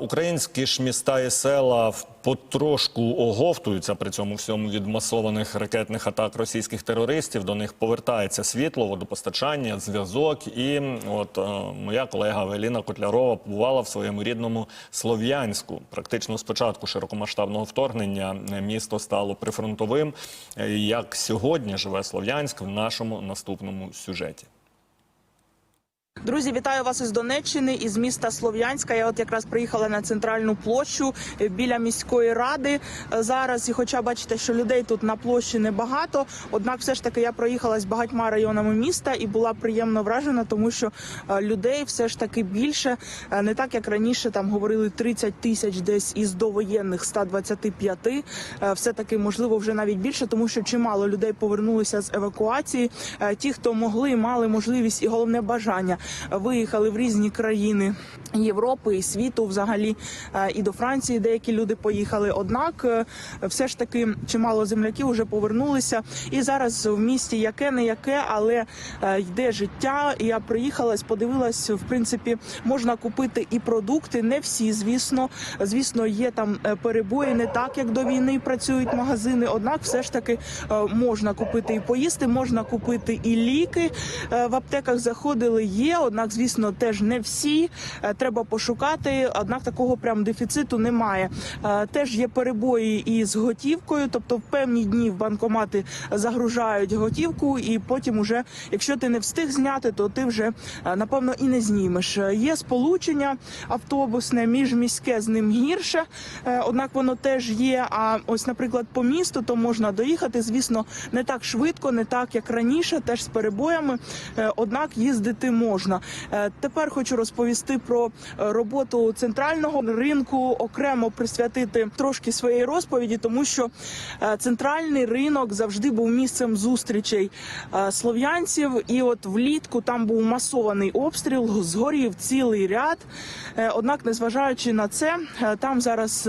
Українські ж міста і села потрошку оговтуються при цьому всьому від масованих ракетних атак російських терористів. До них повертається світло, водопостачання, зв'язок. І от е, моя колега Евеліна Котлярова побувала в своєму рідному Слов'янську. Практично з початку широкомасштабного вторгнення е, місто стало прифронтовим. Е, Як сьогодні живе Слов'янськ в нашому наступному сюжеті. Друзі, вітаю вас із Донеччини, із міста Слов'янська. Я от якраз приїхала на центральну площу е, біля міської ради е, зараз. І хоча бачите, що людей тут на площі небагато, однак все ж таки я проїхалась багатьма районами міста і була приємно вражена, тому що е, людей все ж таки більше. Не так як раніше там говорили 30 тисяч десь із довоєнних 125. Е, Все таки можливо вже навіть більше, тому що чимало людей повернулися з евакуації. Ті, хто могли, мали можливість і головне бажання виїхали в різні країни Європи і світу, взагалі Е, і до Франції деякі люди поїхали. Однак, е, все ж таки, чимало земляків вже повернулися. І зараз в місті яке не яке, але е, йде життя. Я приїхалась, подивилась. В принципі, можна купити і продукти. Не всі, звісно. Звісно, є там перебої, не так як до війни працюють магазини. Однак, все ж таки можна купити і поїсти, можна купити і ліки. В аптеках заходили є, однак, звісно, теж не всі. Е, Треба пошукати. Однак такого прям дефіциту немає. Е, Теж є перебої із готівкою, тобто в певні дні в банкомати загружають готівку, і потім, уже, якщо ти не встиг зняти, то ти вже е, напевно і не знімеш. Є сполучення автобусне, міжміське з ним гірше, однак воно теж є. А ось, наприклад, по місту то можна доїхати. Звісно, не так швидко, не так як раніше, теж з перебоями. Однак їздити можна. Е, Тепер хочу розповісти про е, роботу центрального ринку, окремо присвятити трошки своєї розповіді, тому що е, центральний ринок завжди був місцем зустрічей слов'янців. І от влітку там був масований обстріл, згорів цілий ряд. Однак, незважаючи на це, там зараз.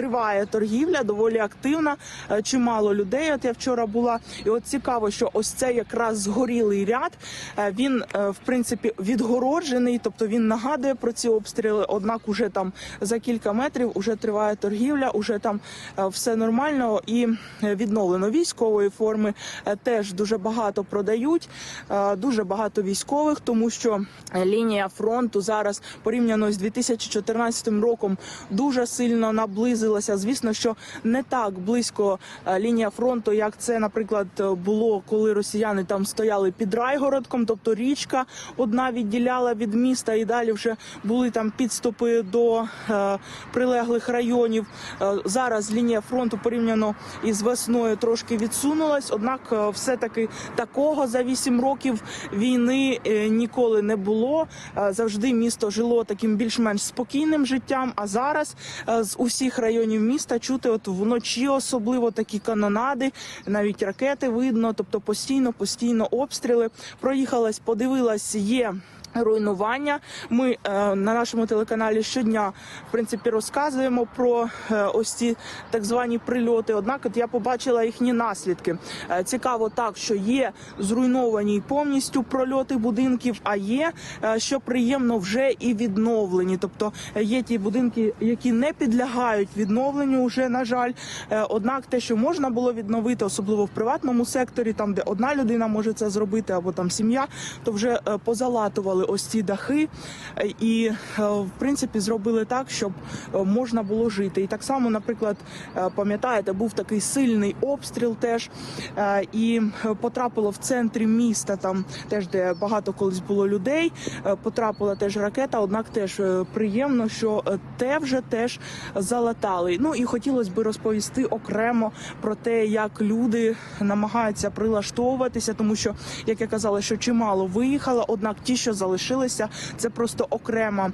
Триває торгівля доволі активна, е, чимало людей. От я вчора була, і от цікаво, що ось це якраз згорілий ряд. е, Він е, в принципі відгороджений, тобто він нагадує про ці обстріли. Однак, уже там за кілька метрів уже триває торгівля, уже там все нормально і відновлено військової форми. Теж дуже багато продають, дуже багато військових, тому що лінія фронту зараз порівняно з 2014 роком дуже сильно наблизилася. Звісно, що не так близько е, лінія фронту, як це, наприклад, е, було, коли росіяни там стояли під Райгородком, тобто річка одна відділяла від міста, і далі вже були там підступи до е, прилеглих районів. Е, зараз лінія фронту порівняно із весною трошки відсунулась. Однак, все таки такого за 8 років війни ніколи не було. Завжди місто жило таким більш-менш спокійним життям. А зараз з усіх районів міста чути, от вночі особливо такі канонади, навіть ракети видно, тобто постійно, постійно обстріли. Проїхалась, подивилась, є. Руйнування. Ми е, на нашому телеканалі щодня в принципі розказуємо про е, ось ці так звані прильоти. Однак, от я побачила їхні наслідки. Е, цікаво, так що є зруйновані повністю прольоти будинків, а є е, що приємно вже і відновлені. Тобто е, є ті будинки, які не підлягають відновленню. Вже на жаль, Е, однак те, що можна було відновити, особливо в приватному секторі, там де одна людина може це зробити, або там сім'я, то вже е, позалатували ось ці дахи і е, в принципі зробили так, щоб е, можна було жити. І так само, наприклад, е, пам'ятаєте, був такий сильний обстріл, теж і потрапило в центрі міста, там теж де багато колись було людей. Потрапила теж ракета. Однак теж приємно, що те вже теж залатали. Ну і хотілося б розповісти окремо про те, як люди намагаються прилаштовуватися, тому що, як я казала, що чимало виїхало, однак ті, що залишилися, це просто окрема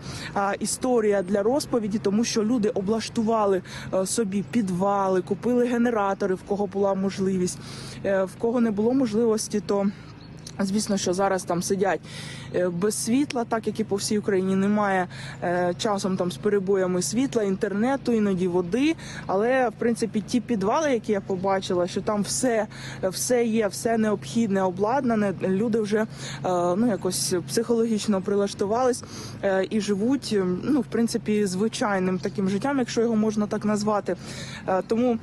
історія для розповіді, тому що люди облаштували е, собі підвали, купили генератори, в кого була можливість, Е, в кого не було можливості, то Звісно, що зараз там сидять е, без світла, так як і по всій Україні немає е, часом там з перебоями світла, інтернету, іноді води. Але в принципі ті підвали, які я побачила, що там все, все є, все необхідне, обладнане. Люди вже е, ну якось психологічно прилаштувались і живуть, е, ну в принципі, звичайним таким життям, якщо його можна так назвати. Тому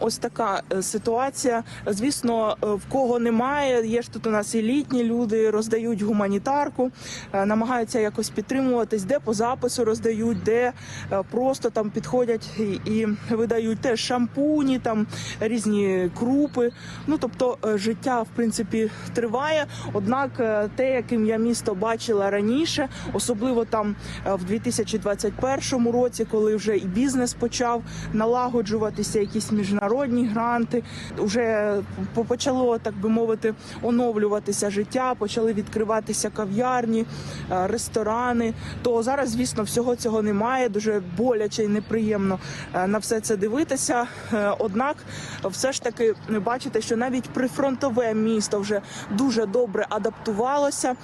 ось така ситуація. Звісно, в кого немає, є ж тут у нас і літні люди, роздають гуманітарку, е, намагаються якось підтримуватись, де по запису роздають, де е, просто там підходять і, видають теж шампуні, там різні крупи. Ну тобто е, життя в принципі триває. Однак те, яким я місто бачила раніше, особливо там в 2021 році, коли вже і бізнес почав налагоджуватися, якісь міжнародні гранти, вже почало так би мовити оновлюватися життя, почали відкриватися кав'ярні, е, ресторани. То зараз, звісно, всього цього немає. Дуже боляче і неприємно е, на все це дивитися. Е, Однак, все ж таки, бачите, що навіть прифронтове місто вже дуже добре адаптувалося,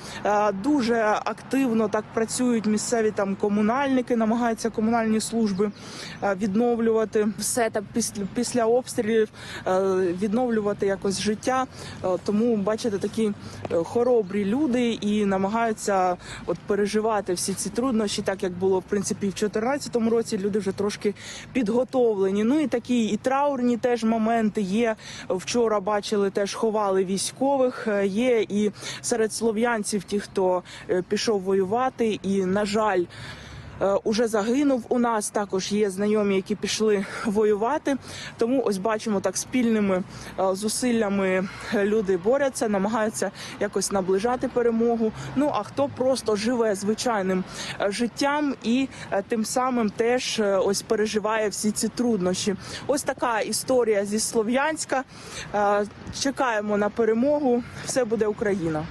дуже активно так працюють місцеві там комунальники, намагаються комунальні служби відновлювати все там після після обстрілів, відновлювати якось життя. Тому бачите, такі хоробрі люди і намагаються от переживати всі ці труднощі, так як було в принципі в 2014 році. Люди вже трошки підготовлені. Ну і такі і траурні теж моменти є. Вчора бачили, теж ховали військових. Е, Є і серед слов'янців ті, хто е, пішов воювати, і на жаль. Е, Уже загинув у нас також є знайомі, які пішли воювати. Тому ось бачимо так спільними е, зусиллями люди борються, намагаються якось наближати перемогу. Ну а хто просто живе звичайним е, життям і е, тим самим теж е, ось переживає всі ці труднощі. Ось така історія зі Слов'янська. Е, Чекаємо на перемогу. Все буде Україна.